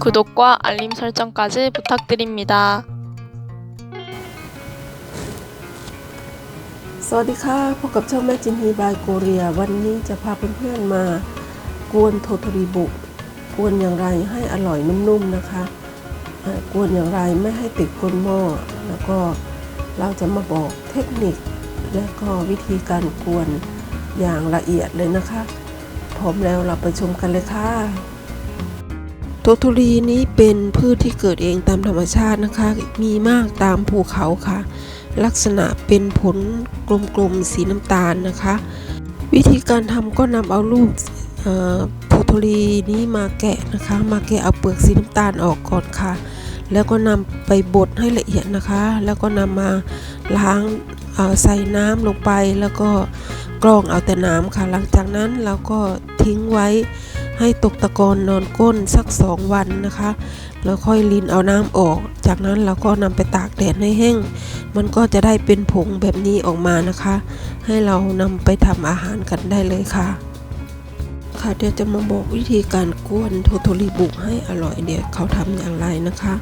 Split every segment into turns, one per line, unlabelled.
구독과 알림 설정까지 부탁드립니다.
สวัสดีค่ะพบกับช่องแม่จินฮีบายโกเรีย วันนี้จะพาเพื่อนๆมากวนโทโทริบุ กวนอย่างไรให้อร่อยนุ่มๆนะคะเอ่อกวนอย่างไรไม่ให้ติดก้นหม้อ แล้วก็เราจะมาบอกเทคนิค และก็วิธีการกวนอย่างละเอียดเลยนะคะ พร้อมแล้วเราไปชมกันเลยค่ะ ทโทรีนี้เป็นพืชที่เกิดเองตามธรรมชาตินะคะ มีมากตามภูเขาค่ะ ลักษณะเป็นผลกลมๆสีน้ำตาลนะคะ วิธีการทำก็นำเอาลูกเอ่อโพโทรีนี้มาแกะนะคะ มาแกะเอาเปลือกสีน้ำตาลออกก่อนค่ะ แล้วก็นำไปบดให้ละเอียดนะคะ แล้วก็นำมาล้างใส่น้ำลงไปแล้วก็กรองเอาแต่น้ำค่ะ หลังจากนั้นเราก็ทิ้งไว้ ให้ตกตะกอนนอนก้นสัก 2 วันนะคะ แล้วค่อยลินเอาน้ำออก จากนั้นเราก็นำไปตากแดดให้แห้ง มันก็จะได้เป็นผงแบบนี้ออกมานะคะ ให้เรานำไปทำอาหารกันได้เลยค่ะ ค่ะเดี๋ยวจะมาบอกวิธีการกวนโทโทริบุกให้อร่อยเดี๋ยวเขาทำอย่างไรนะคะ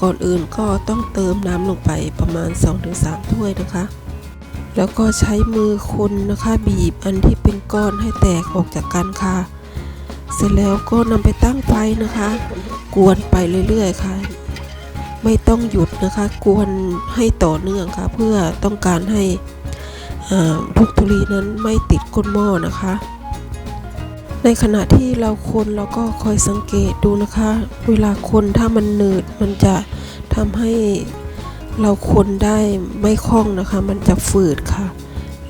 ก่อนอื่นก็ต้องเติมน้ำลงไปประมาณ 2-3 ถ้วยนะคะแล้วก็ใช้มือคนนะคะบีบอันที่เป็นก้อนให้แตกออกจากกันค่ะ เสร็จแล้วก็นำไปตั้งไฟนะคะ กวนไปเรื่อยๆค่ะ ไม่ต้องหยุดนะคะ กวนให้ต่อเนื่องค่ะ เพื่อต้องการให้อ่าลูกทุเรียนนั้นไม่ติดก้นหม้อนะคะ ในขณะที่เราคนเราก็คอยสังเกตดูนะคะ เวลาคนถ้ามันหนืดมันจะทำให้เราคนได้ไม่คล่องนะคะ มันจะฝืดค่ะ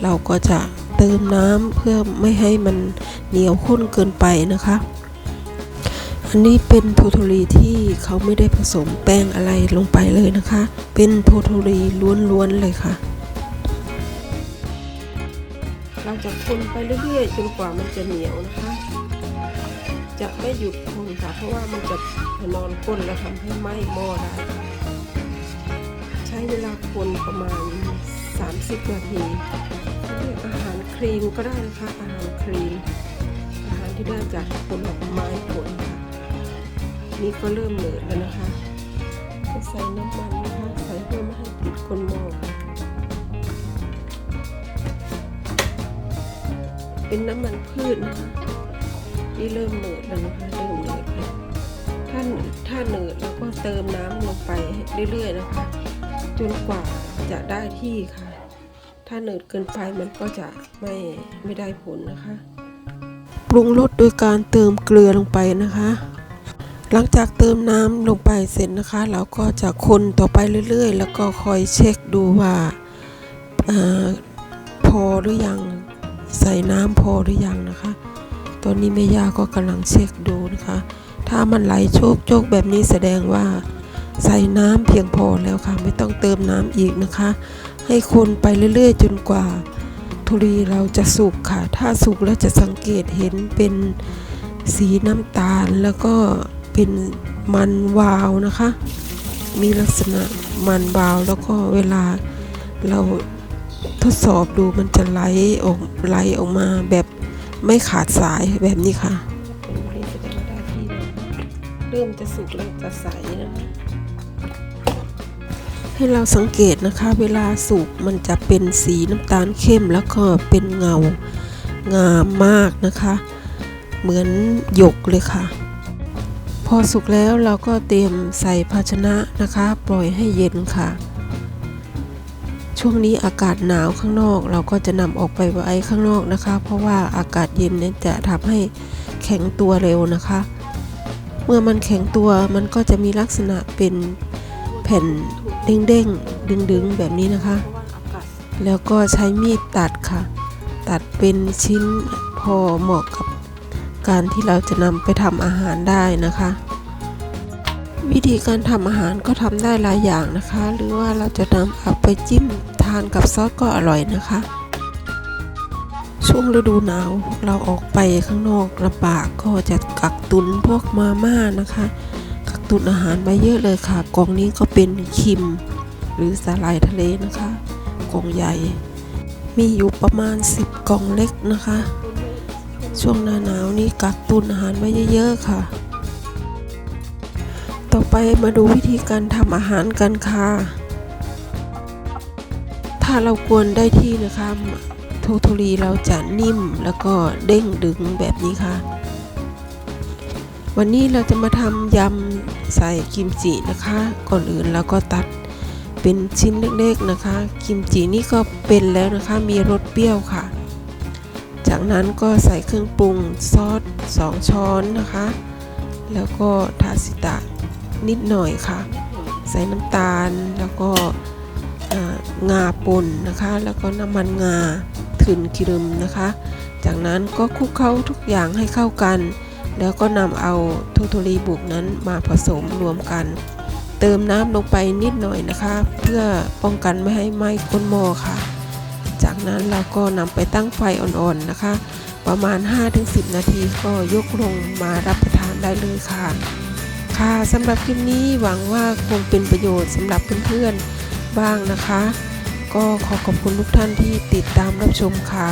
เราก็จะ เติมน้ำเพื่อไม่ให้มันเหนียวข้นเกินไปนะคะ อันนี้เป็นโทโทรีที่เขาไม่ได้ผสมแป้งอะไรลงไปเลยนะคะ เป็นโทโทรีล้วนๆเลยค่ะ เราจะคนไปเรื่อยๆจนกว่ามันจะเหนียวนะคะ จะไม่หยุดคนค่ะ เพราะว่ามันจะนอนก้นแล้วทำให้ไหม้หม้อได้ใช้เวลาคนประมาณ 30 นาทีเรียกอาหารครีมก็ได้นะคะอาหารครีม อาหารที่ได้จากผลไม้ผลค่ะ นี่ก็เริ่มเหลือแล้วนะคะก็ใส่น้ำมันนะคะ ใส่เพื่อไม่ให้ติดคนหมอค่ะเป็นน้ำมันพืชนะคะที่เริ่มเหนืดแล้วนะคะเริ่มเหนืดแล้วถ้าถ้าเหนืดเราก็เติมน้ำลงไปเรื่อยๆนะคะ จนกว่าจะได้ที่ค่ะ ถ้าเหนืดเกินไปมันก็จะไม่ไม่ได้ผลนะคะปรุงรสโดยการเติมเกลือลงไปนะคะ หลังจากเติมน้ำลงไปเสร็จนะคะ เราก็จะคนต่อไปเรื่อย ๆ แล้วก็คอยเช็คดูว่าอาพอหรือยังใส่น้ำพอหรือยังนะคะ ตอนนี้แม่ย่าก็กำลังเช็คดูนะคะ ถ้ามันไหลโชกโชกแบบนี้แสดงว่าใส่น้ำเพียงพอแล้วค่ะ ไม่ต้องเติมน้ำอีกนะคะ ให้คนไปเรื่อยๆ จนกว่าทุเรียนเราจะสุกค่ะ ถ้าสุกแล้วจะสังเกตเห็นเป็นสีน้ำตาลแล้วก็เป็นมันวาวนะคะ มีลักษณะมันวาวแล้วก็เวลาเราทดสอบดูมันจะไหลออกไหลออกมาแบบไม่ขาดสายแบบนี้ค่ะเริ่มจะสุกแล้วจะใสนะคะ ให้เราสังเกตนะคะ เวลาสุกมันจะเป็นสีน้ำตาลเข้มแล้วก็เป็นเงางามมากนะคะ เหมือนหยกเลยค่ะ พอสุกแล้วเราก็เตรียมใส่ภาชนะนะคะ ปล่อยให้เย็นค่ะ ช่วงนี้อากาศหนาวข้างนอก เราก็จะนำออกไปไว้ข้างนอกนะคะ เพราะว่าอากาศเย็นเนี่ยจะทำให้แข็งตัวเร็วนะคะ เมื่อมันแข็งตัวมันก็จะมีลักษณะเป็นแผ่น เด้งๆดึงๆแบบนี้นะคะ แล้วก็ใช้มีดตัดค่ะ ตัดเป็นชิ้นพอเหมาะกับการที่เราจะนำไปทำอาหารได้นะคะ วิธีการทำอาหารก็ทำได้หลายอย่างนะคะ หรือว่าเราจะนำเอาไปจิ้มทานกับซอสก็อร่อยนะคะ ช่วงฤดูหนาวเราออกไปข้างนอกลำบากก็จะกักตุนพวกมาม่านะคะ ตุนอาหารไว้เยอะเลยค่ะ กล่องนี้ก็เป็นคิม หรือสาหร่ายทะเลนะคะ กล่องใหญ่ มีอยู่ประมาณ 10 กล่องเล็กนะคะ ช่วงหน้าหนาวนี้กักตุนอาหารไว้เยอะๆค่ะ ต่อไปมาดูวิธีการทำอาหารกันค่ะ ถ้าเรากวนได้ที่นะคะทโทรีเราจะนิ่มแล้วก็เด้งดึงแบบนี้ค่ะ วันนี้เราจะมาทำยำใส่กิมจินะคะ ก่อนอื่นเราก็ตัดเป็นชิ้นเล็กๆนะคะ กิมจินี่ก็เป็นแล้วนะคะ มีรสเปรี้ยวค่ะ จากนั้นก็ใส่เครื่องปรุงซอส2ช้อนนะคะ แล้วก็ทาสิตะนิดหน่อยค่ะ ใส่น้ำตาลแล้วก็งาป่นนะคะ แล้วก็น้ำมันงาถึนคิรึมนะคะ จากนั้นก็คลุกเคล้าทุกอย่างให้เข้ากัน แล้วก็นำเอาทโทรีบุกนั้นมาผสมรวมกัน เติมน้ำลงไปนิดหน่อยนะคะ เพื่อป้องกันไม่ให้ไหม้ก้นหม้อค่ะ จากนั้นเราก็นำไปตั้งไฟอ่อนๆนะคะ ประมาณ 5-10 นาทีก็ยกลงมารับประทานได้เลยค่ะ ค่ะสำหรับคลิปนี้หวังว่าคงเป็นประโยชน์สำหรับเพื่อนๆบ้างนะคะ ก็ขอขอบคุณทุกท่านที่ติดตามรับชมค่ะ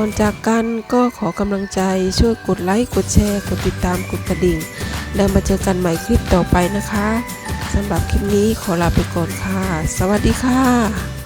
ก่อนจากกันก็ขอกำลังใจช่วยกดไลค์ กดแชร์ กดติดตาม กดกระดิ่ง แล้วมาเจอกันใหม่คลิปต่อไปนะคะสำหรับคลิปนี้ขอลาไปก่อนค่ะ สวัสดีค่ะ